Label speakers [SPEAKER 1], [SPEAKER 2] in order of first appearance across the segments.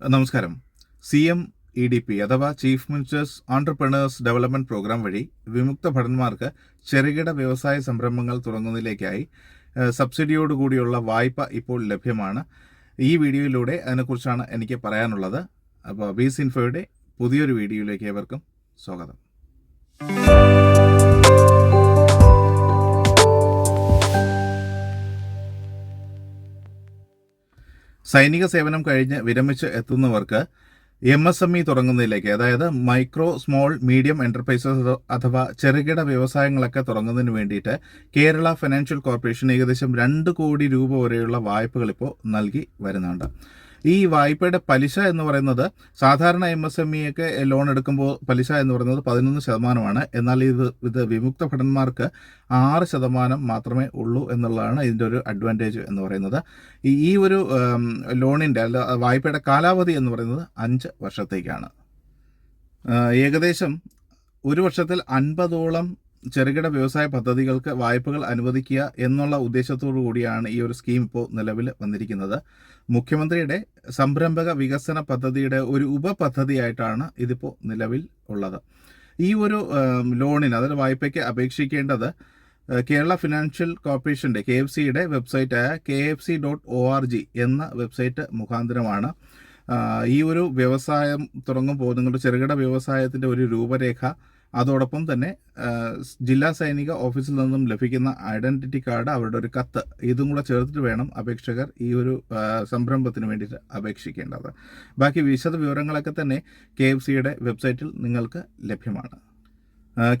[SPEAKER 1] നമസ്കാരം. C M E D P അഥവാ chief ministers entrepreneurs development programme വഴി വിമുക്ത ഭടന്മാർക്ക് ചെറുകിട വ്യവസായ സംരംഭങ്ങൾ തുടങ്ങുന്നതിലേക്കായി സബ്സിഡിയോടുകൂടിയുള്ള വായ്പ ഇപ്പോൾ ലഭ്യമാണ്. ഈ വീഡിയോയിലൂടെ അതിനെക്കുറിച്ചാണ് എനിക്ക് പറയാനുള്ളത്. അപ്പോൾ ബീസ് ഇൻഫോയുടെ പുതിയൊരു വീഡിയോയിലേക്ക് ഏവർക്കും സ്വാഗതം. സൈനിക സേവനം കഴിഞ്ഞ് വിരമിച്ച് എത്തുന്നവർക്ക് എം എസ് എം ഇ തുടങ്ങുന്നതിലേക്ക് അതായത് മൈക്രോ സ്മോൾ മീഡിയം എന്റർപ്രൈസസ് അഥവാ ചെറുകിട വ്യവസായങ്ങളൊക്കെ തുടങ്ങുന്നതിന് വേണ്ടിയിട്ട് കേരള ഫിനാൻഷ്യൽ കോർപ്പറേഷൻ ഏകദേശം രണ്ട് കോടി രൂപ വരെയുള്ള വായ്പകൾ ഇപ്പോൾ നൽകി വരുന്നുണ്ട്. ഈ വായ്പയുടെ പലിശ എന്ന് പറയുന്നത് സാധാരണ എം എസ് എം ഇ ഒക്കെ ലോൺ എടുക്കുമ്പോൾ പലിശ എന്ന് പറയുന്നത് പതിനൊന്ന് ശതമാനമാണ്. എന്നാൽ ഇത് ഇത് വിമുക്ത ഭടന്മാർക്ക് ആറ് ശതമാനം മാത്രമേ ഉള്ളൂ എന്നുള്ളതാണ് ഇതിന്റെ ഒരു അഡ്വാന്റേജ് എന്ന് പറയുന്നത്. ഈ ഒരു ലോണിന്റെ അല്ല വായ്പയുടെ കാലാവധി എന്ന് പറയുന്നത് അഞ്ച് വർഷത്തേക്കാണ്. ഏകദേശം ഒരു വർഷത്തിൽ അൻപതോളം ചെറുകിട വ്യവസായ പദ്ധതികൾക്ക് വായ്പകൾ അനുവദിക്കുക എന്നുള്ള ഉദ്ദേശത്തോടു കൂടിയാണ് ഈ ഒരു സ്കീം ഇപ്പോൾ നിലവിൽ വന്നിരിക്കുന്നത്. മുഖ്യമന്ത്രിയുടെ സംരംഭക വികസന പദ്ധതിയുടെ ഒരു ഉപപദ്ധതിയായിട്ടാണ് ഇതിപ്പോൾ നിലവിൽ ഉള്ളത്. ഈ ഒരു ലോണിന് അതായത് വായ്പയ്ക്ക് അപേക്ഷിക്കേണ്ടത് കേരള ഫിനാൻഷ്യൽ കോർപ്പറേഷന്റെ കെ എഫ് സിയുടെ വെബ്സൈറ്റായ K F C dot O R G എന്ന വെബ്സൈറ്റ് മുഖാന്തരമാണ് ഈ ഒരു വ്യവസായം തുടങ്ങുമ്പോൾ നിങ്ങളുടെ ചെറുകിട വ്യവസായത്തിന്റെ ഒരു രൂപരേഖ അതോടൊപ്പം തന്നെ ജില്ലാ സൈനിക ഓഫീസിൽ നിന്നും ലഭിക്കുന്ന ഐഡന്റിറ്റി കാർഡ് അവരുടെ ഒരു കത്ത് ഇതും കൂടെ ചേർത്തിട്ട് വേണം അപേക്ഷകർ ഈ ഒരു സംരംഭത്തിന് വേണ്ടിയിട്ട് അപേക്ഷിക്കേണ്ടത്. ബാക്കി വിശദ വിവരങ്ങളൊക്കെ തന്നെ കെ എഫ് സിയുടെ വെബ്സൈറ്റിൽ നിങ്ങൾക്ക് ലഭ്യമാണ്.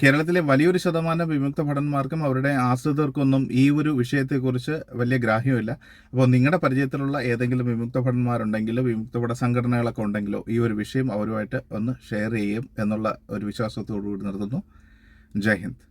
[SPEAKER 1] കേരളത്തിലെ വലിയൊരു ശതമാനം വിമുക്ത ഭടന്മാർക്കും അവരുടെ ആശ്രിതർക്കൊന്നും ഈ ഒരു വിഷയത്തെക്കുറിച്ച് വലിയ ഗ്രാഹ്യമില്ല. അപ്പോൾ നിങ്ങളുടെ പരിചയത്തിലുള്ള ഏതെങ്കിലും വിമുക്ത ഭടന്മാരുണ്ടെങ്കിലോ വിമുക്ത ഭട സംഘടനകളൊക്കെ ഉണ്ടെങ്കിലോ ഈ ഒരു വിഷയം അവരുമായിട്ട് ഒന്ന് ഷെയർ ചെയ്യും എന്നുള്ള ഒരു വിശ്വാസത്തോടു കൂടി നിർത്തുന്നു. ജയ് ഹിന്ദ്.